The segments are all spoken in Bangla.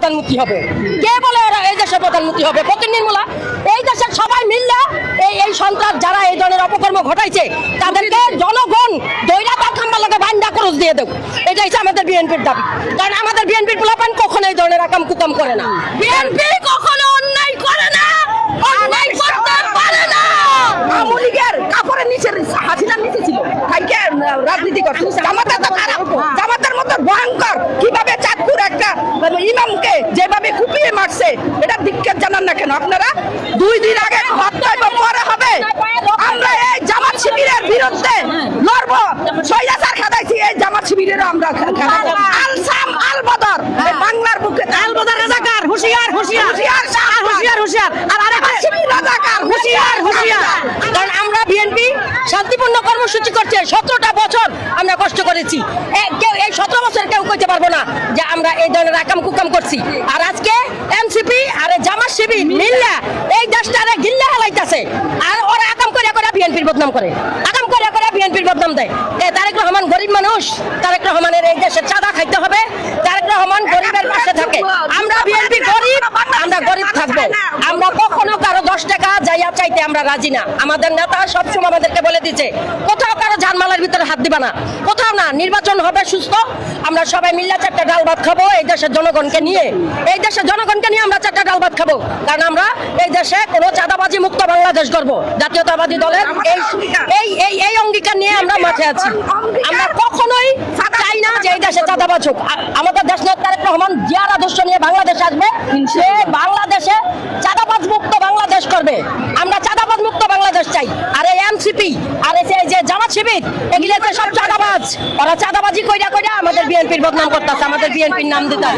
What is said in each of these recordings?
প্রধানমন্ত্রী হবে। কে বলে এরা এই দেশের প্রধানমন্ত্রী হবে? ফকির নির্মূলা, এই দেশের সবাই মিললে এই এই সন্ত্রাস যারা এই ধরনের অপকর্ম ঘটাইছে, তাদেরকে জনগণ দৈরা তার খাম্বার লোকে ভান্ডা খরচ দিয়ে দেব। এটা হচ্ছে আমাদের বিএনপির দাবি। কারণ আমাদের বিএনপির পোলাপান কখনো এই ধরনের আকাম কুকাম করে না। বিএনপি কখনো অন্যায় করে না, অন্যায় করতে রাজনীতি করছে ইমামকে যেভাবে কুপিয়ে মারছে এটা দিক্কের জানান না কেন? আপনারা দুই দিন আগে হত্যায় পরে হবে। আমরা এই জামাত শিবিরের বিরুদ্ধে লড়বো। সৈরাচার খাদাইছি এই জামাত শিবিরেরও আমরা আলসাম আল বাংলার বুকে আল রাজাকার হুশিয়ার হুশিয়ার। হুশিয়ার হুশিয়ার হুশিয়ার। আর আরেকটা রাজাকার হুশিয়ার হুশিয়ার কারণ আমরা বিএনপি শান্তিপূর্ণ কর্মসূচি করছে। সতেরোটা বছর আমরা কষ্ট করেছি। কেউ এই সতেরো বছর কেউ কইতে পারব না যে এই ধরনের আকাম কুকাম করছি। আর আজকে এনসিপি আর জামাত শিবির মিল্লা এই দেশটারে গিল্লা হেলাইতেছে। আর ওরা আকাম করে করে বিএনপির বদনাম করে। আকাম করে করে বিএনপির বদনাম দেয়। এ তারেক রহমান গরিব মানুষ। তারেক রহমানের এই দেশে চাঁদা খাইতে হবে তারেক রহমান গরিবের পাশে থাকে আমরা বিএনপি গরিব আমরা গরিব থাকব আমরা কখনো কারও দশ টাকা যাইয়া চাইতে আমরা রাজি না। আমাদের নেতা সবসময় আমাদেরকে বলে দিচ্ছে কোথাও কারও জানমালের ভিতরে হাত দিবা না। কোথাও না, নির্বাচন হবে সুস্থ, আমরা সবাই মিল্লা চারটা ডাল ভাত খাব এই দেশের জনগণকে নিয়ে। এই দেশের জনগণকে নিয়ে আমরা চারটা ডাল ভাত খাব। কারণ আমরা এই দেশে কোনো চাঁদাবাজি মুক্ত বাংলাদেশ করব জাতীয়তাবাদী দলের এই এই এই অঙ্গীকার নিয়ে আমরা মাঠে আছি। আমরা কখনোই এই দেশে চাঁদাবাজ হোক। আমাদের দেশ নেতা তারেক রহমান জিয়ার আদর্শ নিয়ে বাংলাদেশ আসবে সে বাংলাদেশে চাঁদাবাজ মুক্ত বাংলাদেশ করবে। আমরা চাঁদাবাজ মুক্ত বাংলাদেশ চাই। আর এই এমসিপি আর এই যে- জামাত শিবির এগুলো যে সব চাঁদাবাজ। ওরা চাঁদাবাজি কইরা কইরা আমাদের বিএনপির বদনাম করতেছে আমাদের বিএনপির নাম দিতে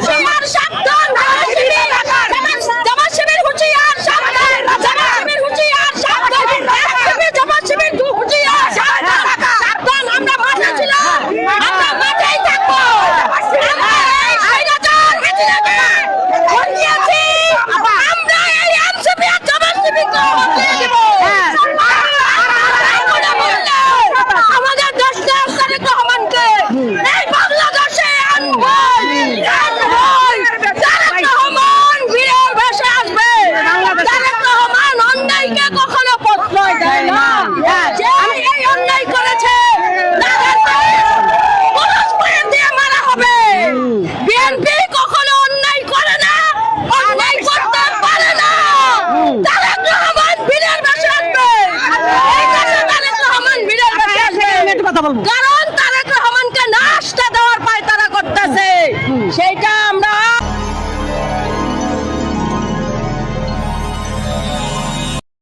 কথা বলব? কারণ তারেক রহমানকে নাশটা দেওয়ার পায় তারা করতেছে। সেইটা